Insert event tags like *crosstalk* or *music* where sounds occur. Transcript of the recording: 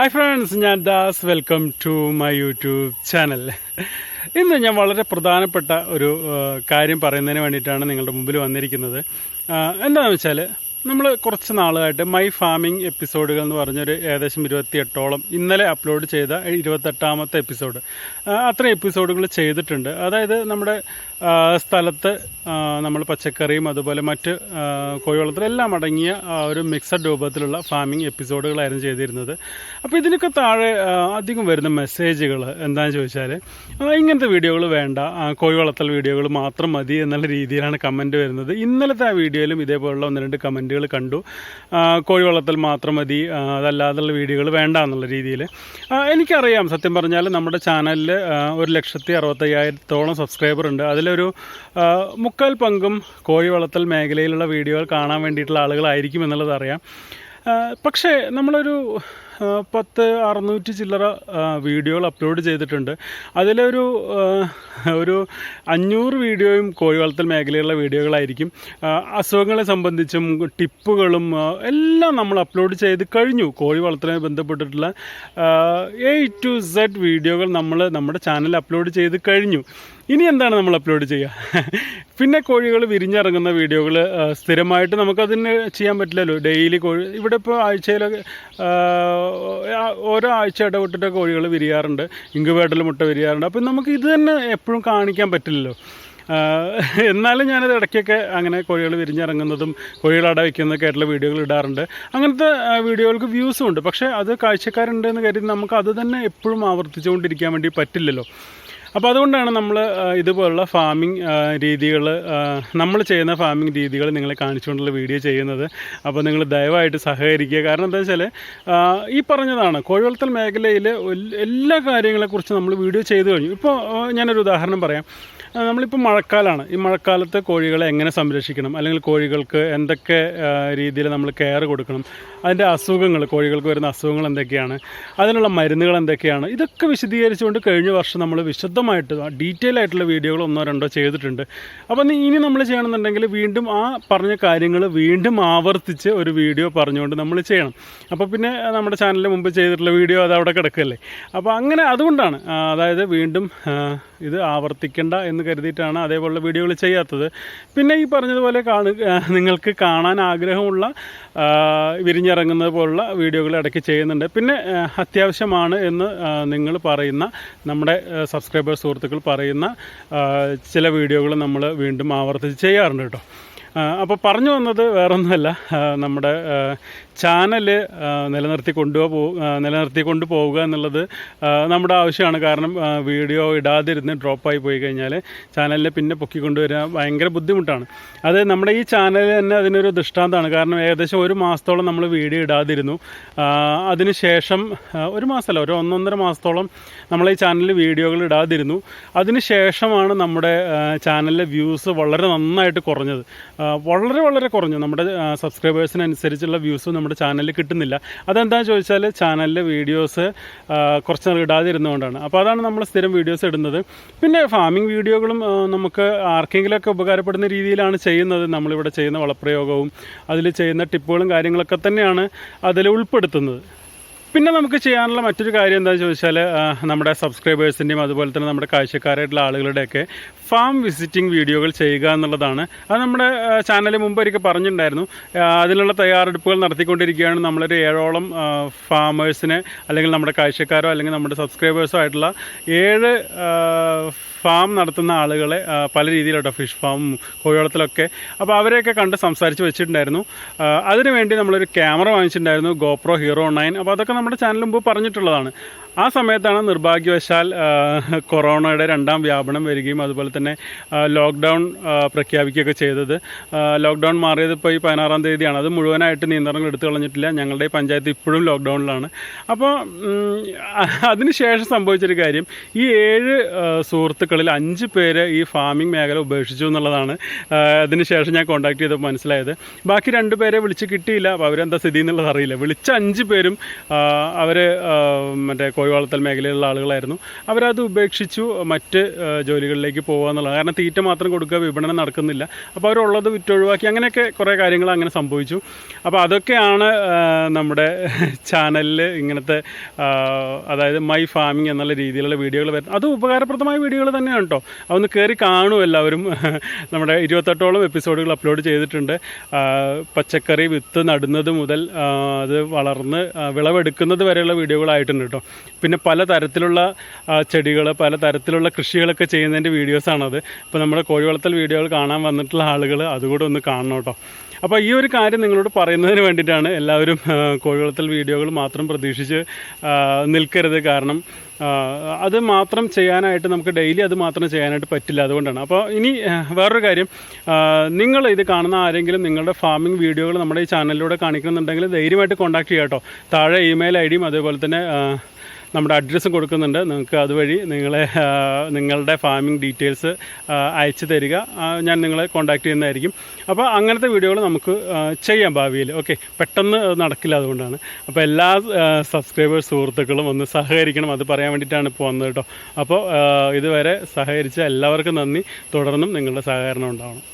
Hi friends ഞാൻ Das. Welcome to my YouTube channel ഇന്ന് ഞാൻ വളരെ പ്രധാനപ്പെട്ട ഒരു കാര്യം പറയുന്നതിന് വേണ്ടിയിട്ടാണ് നിങ്ങളുടെ മുമ്പിൽ വന്നിരിക്കുന്നത്. എന്താണെന്ന് വെച്ചാൽ നമ്മൾ കുറച്ച് നാളുകളായിട്ട് മൈ ഫാമിംഗ് എപ്പിസോഡുകൾ എന്ന് പറഞ്ഞൊരു ഏകദേശം ഇരുപത്തിയെട്ടോളം ഇന്നലെ അപ്ലോഡ് ചെയ്ത ഇരുപത്തെട്ടാമത്തെ എപ്പിസോഡ് അത്രയും എപ്പിസോഡുകൾ ചെയ്തിട്ടുണ്ട്. അതായത് നമ്മുടെ സ്ഥലത്ത് നമ്മൾ പച്ചക്കറിയും അതുപോലെ മറ്റ് കോഴിവളത്തിലെല്ലാം അടങ്ങിയ ഒരു മിക്സഡ് രൂപത്തിലുള്ള ഫാമിംഗ് എപ്പിസോഡുകളായിരുന്നു ചെയ്തിരുന്നത്. അപ്പോൾ ഇതിനൊക്കെ താഴെ അധികം വരുന്ന മെസ്സേജുകൾ എന്താണെന്ന് ചോദിച്ചാൽ ഇങ്ങനത്തെ വീഡിയോകൾ വേണ്ട. കോഴിവളത്തൽ വീഡിയോകൾ മാത്രം മതി എന്നുള്ള രീതിയിലാണ് കമന്റ് വരുന്നത്. ഇന്നലത്തെ ആ വീഡിയോയിലും ഇതേപോലുള്ള ഒന്ന് രണ്ട് കമന്റുകൾ കണ്ടു. കോഴി വളർത്തൽ മാത്രം മതി. അതല്ലാതുള്ള വീഡിയോകൾ വേണ്ട എന്നുള്ള രീതിയിൽ. എനിക്കറിയാം സത്യം പറഞ്ഞാൽ നമ്മുടെ ചാനലിൽ ഒരു ലക്ഷത്തി അറുപത്തയ്യായിരത്തോളം സബ്സ്ക്രൈബർ ഉണ്ട്. അതിലൊരു മുക്കാൽ പങ്കും കോഴി വളർത്തൽ മേഖലയിലുള്ള വീഡിയോകൾ കാണാൻ വേണ്ടിയിട്ടുള്ള ആളുകളായിരിക്കും എന്നുള്ളത് അറിയാം. പക്ഷേ നമ്മളൊരു പത്ത് അറുന്നൂറ്റി ചില്ലറ വീഡിയോകൾ അപ്ലോഡ് ചെയ്തിട്ടുണ്ട്. അതിലൊരു ഒരു അഞ്ഞൂറ് വീഡിയോയും കോഴി വളർത്തൽ മേഖലയിലുള്ള വീഡിയോകളായിരിക്കും. അസുഖങ്ങളെ സംബന്ധിച്ചും ടിപ്പുകളും എല്ലാം നമ്മൾ അപ്ലോഡ് ചെയ്ത് കഴിഞ്ഞു. കോഴി വളർത്തലുമായി ബന്ധപ്പെട്ടിട്ടുള്ള എ ടു സെഡ് വീഡിയോകൾ നമ്മൾ നമ്മുടെ ചാനലിൽ അപ്ലോഡ് ചെയ്ത് കഴിഞ്ഞു. ഇനി എന്താണ് നമ്മൾ അപ്ലോഡ് ചെയ്യുക? *laughs* പിന്നെ കോഴികൾ വിരിഞ്ഞിറങ്ങുന്ന വീഡിയോകൾ സ്ഥിരമായിട്ട് നമുക്കതിന് ചെയ്യാൻ പറ്റില്ലല്ലോ. ഡെയിലി കോഴി ഇവിടെ ഇപ്പോൾ ആഴ്ചയിലൊക്കെ ഓരോ ആഴ്ച ഇടവിട്ടിട്ട് കോഴികൾ വിരിയാറുണ്ട് ഇങ്കുവേട്ടൽ മുട്ട വിരിയാറുണ്ട്. അപ്പം നമുക്ക് ഇത് തന്നെ എപ്പോഴും കാണിക്കാൻ പറ്റില്ലല്ലോ. എന്നാലും ഞാനത് ഇടയ്ക്കൊക്കെ അങ്ങനെ കോഴികൾ വിരിഞ്ഞിറങ്ങുന്നതും കോഴികൾ അട വയ്ക്കുന്നതൊക്കെ ആയിട്ടുള്ള വീഡിയോകൾ ഇടാറുണ്ട്. അങ്ങനത്തെ വീഡിയോകൾക്ക് വ്യൂസും ഉണ്ട്. പക്ഷേ അത് കാഴ്ചക്കാരുണ്ട് എന്ന് കരുതി നമുക്ക് അത് തന്നെ എപ്പോഴും ആവർത്തിച്ചുകൊണ്ടിരിക്കാൻ വേണ്ടി പറ്റില്ലല്ലോ. അപ്പോൾ അതുകൊണ്ടാണ് നമ്മൾ ഇതുപോലുള്ള ഫാമിംഗ് രീതികൾ നമ്മൾ ചെയ്യുന്ന ഫാമിംഗ് രീതികൾ നിങ്ങളെ കാണിച്ചുകൊണ്ടുള്ള വീഡിയോ ചെയ്യുന്നത്. അപ്പോൾ നിങ്ങൾ ദയവായിട്ട് സഹകരിക്കുക. കാരണം എന്താ വെച്ചാൽ ഈ പറഞ്ഞതാണ് കോഴിവളർത്തൽ മേഖലയിൽ എല്ലാ കാര്യങ്ങളെക്കുറിച്ചും നമ്മൾ വീഡിയോ ചെയ്തു കഴിഞ്ഞു. ഇപ്പോൾ ഞാനൊരു ഉദാഹരണം പറയാം. നമ്മളിപ്പോൾ മഴക്കാലമാണ് ഈ മഴക്കാലത്ത് കോഴികളെ എങ്ങനെ സംരക്ഷിക്കണം? അല്ലെങ്കിൽ കോഴികൾക്ക് എന്തൊക്കെ രീതിയിൽ നമ്മൾ കെയർ കൊടുക്കണം? അതിന്റെ അസുഖങ്ങൾ കോഴികൾക്ക് വരുന്ന അസുഖങ്ങൾ എന്തൊക്കെയാണ്? അതിനുള്ള മരുന്നുകൾ എന്തൊക്കെയാണ്? ഇതൊക്കെ വിശദീകരിച്ചുകൊണ്ട് കഴിഞ്ഞ വർഷം നമ്മൾ വിശദമായിട്ട് ഡീറ്റെയിൽ ആയിട്ടുള്ള വീഡിയോകൾ ഒന്നോ രണ്ടോ ചെയ്തിട്ടുണ്ട്. അപ്പോൾ ഇനി- നമ്മൾ ചെയ്യണമെന്നുണ്ടെങ്കിൽ വീണ്ടും ആ പറഞ്ഞ കാര്യങ്ങൾ വീണ്ടും ആവർത്തിച്ച് ഒരു വീഡിയോ പറഞ്ഞുകൊണ്ട് നമ്മൾ ചെയ്യണം. അപ്പോൾ പിന്നെ നമ്മുടെ ചാനലിൽ മുമ്പ് ചെയ്തിട്ടുള്ള വീഡിയോ അത് അവിടെ കിടക്കല്ലേ? അപ്പോൾ അങ്ങനെ അതുകൊണ്ടാണ് അതായത് വീണ്ടും ഇത് ആവർത്തിക്കേണ്ട എന്ന് കരുതിയിട്ടാണ് അതേപോലുള്ള വീഡിയോകൾ ചെയ്യാത്തത്. പിന്നെ ഈ പറഞ്ഞതുപോലെ കാണു നിങ്ങൾക്ക് കാണാൻ ആഗ്രഹമുള്ള വിരിഞ്ഞിറങ്ങുന്നത് പോലുള്ള വീഡിയോകൾ ഇടയ്ക്ക് ചെയ്യുന്നുണ്ട്. പിന്നെ അത്യാവശ്യമാണ് എന്ന് നിങ്ങൾ പറയുന്ന നമ്മുടെ സബ്സ്ക്രൈബർ സുഹൃത്തുക്കൾ പറയുന്ന ചില വീഡിയോകൾ നമ്മൾ വീണ്ടും ആവർത്തിച്ച് ചെയ്യാറുണ്ട് കേട്ടോ. അപ്പോൾ പറഞ്ഞു വന്നത് വേറൊന്നുമല്ല. നമ്മുടെ ചാനൽ നിലനിർത്തി കൊണ്ടുപോ നിലനിർത്തി കൊണ്ടുപോവുക എന്നുള്ളത് നമ്മുടെ ആവശ്യമാണ്. കാരണം വീഡിയോ ഇടാതിരുന്ന് ഡ്രോപ്പായി പോയി കഴിഞ്ഞാൽ ചാനലിനെ പിന്നെ പൊക്കിക്കൊണ്ടുവരാൻ ഭയങ്കര ബുദ്ധിമുട്ടാണ്. അത് നമ്മുടെ ഈ ചാനൽ തന്നെ അതിനൊരു ദൃഷ്ടാന്തമാണ്. കാരണം ഏകദേശം ഒരു മാസത്തോളം നമ്മൾ വീഡിയോ ഇടാതിരുന്നു. അതിനുശേഷം ഒരു മാസമല്ല ഒരു ഒന്നൊന്നര മാസത്തോളം നമ്മൾ ഈ ചാനലിൽ വീഡിയോകൾ ഇടാതിരുന്നു. അതിനുശേഷമാണ് നമ്മുടെ ചാനലിലെ വ്യൂസ് വളരെ നന്നായിട്ട് കുറഞ്ഞത്. വളരെ വളരെ കുറഞ്ഞു. നമ്മുടെ സബ്സ്ക്രൈബേഴ്സിനനുസരിച്ചുള്ള വ്യൂസ് നമ്മുടെ ചാനലിൽ കിട്ടുന്നില്ല. അതെന്താണെന്ന് ചോദിച്ചാൽ ചാനലിലെ വീഡിയോസ് കുറച്ച് നേരം ഇടാതിരുന്നുകൊണ്ടാണ് അപ്പോൾ അതാണ് നമ്മൾ സ്ഥിരം വീഡിയോസ് ഇടുന്നത്. പിന്നെ ഫാമിംഗ് വീഡിയോകളും നമുക്ക് ആർക്കെങ്കിലുമൊക്കെ ഉപകാരപ്പെടുന്ന രീതിയിലാണ് ചെയ്യുന്നത്. നമ്മളിവിടെ ചെയ്യുന്ന വളപ്രയോഗവും അതിൽ ചെയ്യുന്ന ടിപ്പുകളും കാര്യങ്ങളൊക്കെ തന്നെയാണ് അതിൽ ഉൾപ്പെടുത്തുന്നത്. പിന്നെ നമുക്ക് ചെയ്യാനുള്ള മറ്റൊരു കാര്യം എന്താണെന്ന് ചോദിച്ചാൽ നമ്മുടെ സബ്സ്ക്രൈബേഴ്സിന്റെയും അതുപോലെ തന്നെ നമ്മുടെ കാഴ്ചക്കാരായിട്ടുള്ള ആളുകളുടെയൊക്കെ ഫാം വിസിറ്റിംഗ് വീഡിയോകൾ ചെയ്യുക എന്നുള്ളതാണ്. അത് നമ്മുടെ ചാനൽ മുമ്പ് ഒരിക്കൽ പറഞ്ഞിട്ടുണ്ടായിരുന്നു. അതിനുള്ള തയ്യാറെടുപ്പുകൾ നടത്തിക്കൊണ്ടിരിക്കുകയാണ്. നമ്മളൊരു ഏഴോളം ഫാമേഴ്സിനെ അല്ലെങ്കിൽ നമ്മുടെ കാഴ്ചക്കാരോ അല്ലെങ്കിൽ നമ്മുടെ സബ്സ്ക്രൈബേഴ്സോ ആയിട്ടുള്ള ഏഴ് ഫാം നടത്തുന്ന ആളുകളെ പല രീതിയിലോട്ടോ ഫിഷ് ഫാം കോഴിവളത്തിലൊക്കെ. അപ്പോൾ അവരെയൊക്കെ കണ്ട് സംസാരിച്ച് വെച്ചിട്ടുണ്ടായിരുന്നു. അതിനുവേണ്ടി നമ്മളൊരു ക്യാമറ വാങ്ങിച്ചിട്ടുണ്ടായിരുന്നു. GoPro hero nine. അപ്പോൾ അതൊക്കെ നമ്മുടെ ചാനൽ മുമ്പ് പറഞ്ഞിട്ടുള്ളതാണ്. ആ സമയത്താണ് നിർഭാഗ്യവശാൽ കൊറോണയുടെ രണ്ടാം വ്യാപനം വരികയും അതുപോലെ തന്നെ ലോക്ക്ഡൗൺ പ്രഖ്യാപിക്കുകയൊക്കെ ചെയ്തത്. ലോക്ക്ഡൗൺ മാറിയത് ഇപ്പോൾ ഈ പതിനാറാം തീയതിയാണ്. അത് മുഴുവനായിട്ട് നിയന്ത്രണങ്ങൾ എടുത്തു കളഞ്ഞിട്ടില്ല. ഞങ്ങളുടെ പഞ്ചായത്ത് ഇപ്പോഴും ലോക്ക്ഡൗണിലാണ്. അപ്പോൾ അതിനുശേഷം സംഭവിച്ചൊരു കാര്യം. ഈ ഏഴ് സുഹൃത്തുക്കളിൽ അഞ്ച് പേര് ഈ ഫാമിംഗ് മേഖല ഉപേക്ഷിച്ചു എന്നുള്ളതാണ് അതിനുശേഷം ഞാൻ കോൺടാക്ട് ചെയ്തപ്പോൾ മനസ്സിലായത്. ബാക്കി രണ്ട് പേരെ വിളിച്ച് കിട്ടിയില്ല. അപ്പോൾ അവരെന്താ സ്ഥിതി എന്നുള്ളത് അറിയില്ല. വിളിച്ച അഞ്ച് പേരും അവർ മറ്റേ കോഴി വളർത്തൽ മേഖലയിലുള്ള ആളുകളായിരുന്നു. അവരത് ഉപേക്ഷിച്ചു മറ്റ് ജോലികളിലേക്ക് പോകുക എന്നുള്ളത്. കാരണം തീറ്റ മാത്രം കൊടുക്കുക വിപണനം നടക്കുന്നില്ല. അപ്പോൾ അവരുള്ളത് വിറ്റൊഴിവാക്കി അങ്ങനെയൊക്കെ കുറേ കാര്യങ്ങൾ അങ്ങനെ സംഭവിച്ചു. അപ്പോൾ അതൊക്കെയാണ് നമ്മുടെ ചാനലിൽ ഇങ്ങനത്തെ അതായത് മൈ ഫാമിംഗ് എന്നുള്ള രീതിയിലുള്ള വീഡിയോകൾ വരുന്നത്. അത് ഉപകാരപ്രദമായ വീഡിയോകൾ തന്നെയാണ് കേട്ടോ. അതൊന്ന് കയറി കാണും എല്ലാവരും. നമ്മുടെ ഇരുപത്തെട്ടോളം എപ്പിസോഡുകൾ അപ്ലോഡ് ചെയ്തിട്ടുണ്ട്. പച്ചക്കറി വിത്ത് നടുന്നത് മുതൽ അത് വളർന്ന് വിളവെടുക്കുന്നത് വരെയുള്ള വീഡിയോകളായിട്ടുണ്ട് കേട്ടോ. പിന്നെ പല തരത്തിലുള്ള ചെടികൾ പല തരത്തിലുള്ള കൃഷികളൊക്കെ ചെയ്യുന്നതിന്റെ വീഡിയോസാണത്. ഇപ്പോൾ നമ്മുടെ കോഴിവളർത്തൽ വീഡിയോകൾ കാണാൻ വന്നിട്ടുള്ള ആളുകൾ അതുകൂടെ ഒന്ന് കാണണം കേട്ടോ. അപ്പോൾ ഈ ഒരു കാര്യം നിങ്ങളോട് പറയുന്നതിന് വേണ്ടിയിട്ടാണ് എല്ലാവരും കോഴിവളർത്തൽ വീഡിയോകൾ മാത്രം പ്രതീക്ഷിച്ച് നിൽക്കരുത്. കാരണം അത് മാത്രം ചെയ്യാനായിട്ട് നമുക്ക് ഡെയിലി അത് മാത്രം ചെയ്യാനായിട്ട് പറ്റില്ല അതുകൊണ്ടാണ്. അപ്പോൾ ഇനി വേറൊരു കാര്യം നിങ്ങൾ ഇത് കാണുന്ന ആരെങ്കിലും നിങ്ങളുടെ ഫാമിംഗ് വീഡിയോകൾ നമ്മുടെ ഈ ചാനലിലൂടെ കാണിക്കുന്നുണ്ടെങ്കിൽ ധൈര്യമായിട്ട് കോൺടാക്ട് ചെയ്യാം കേട്ടോ. താഴെ ഇമെയിൽ ഐ ഡിയും അതുപോലെ തന്നെ നമ്മുടെ അഡ്രസ്സും കൊടുക്കുന്നുണ്ട്. നിങ്ങൾക്ക് അതുവഴി നിങ്ങളെ നിങ്ങളുടെ ഫാമിംഗ് ഡീറ്റെയിൽസ് അയച്ചു തരിക. ഞാൻ നിങ്ങളെ കോൺടാക്ട് ചെയ്യുന്നതായിരിക്കും. അപ്പോൾ അങ്ങനത്തെ വീഡിയോകൾ നമുക്ക് ചെയ്യാം ഭാവിയിൽ. ഓക്കെ പെട്ടെന്ന് നടക്കില്ല അതുകൊണ്ടാണ്. അപ്പോൾ എല്ലാ സബ്സ്ക്രൈബേഴ്സ് സുഹൃത്തുക്കളും ഒന്ന് സഹകരിക്കണം. അത് പറയാൻ വേണ്ടിയിട്ടാണ് ഇപ്പോൾ വന്നത് കേട്ടോ. അപ്പോൾ ഇതുവരെ സഹകരിച്ച എല്ലാവർക്കും നന്ദി. തുടർന്നും നിങ്ങളുടെ സഹകരണം ഉണ്ടാവണം.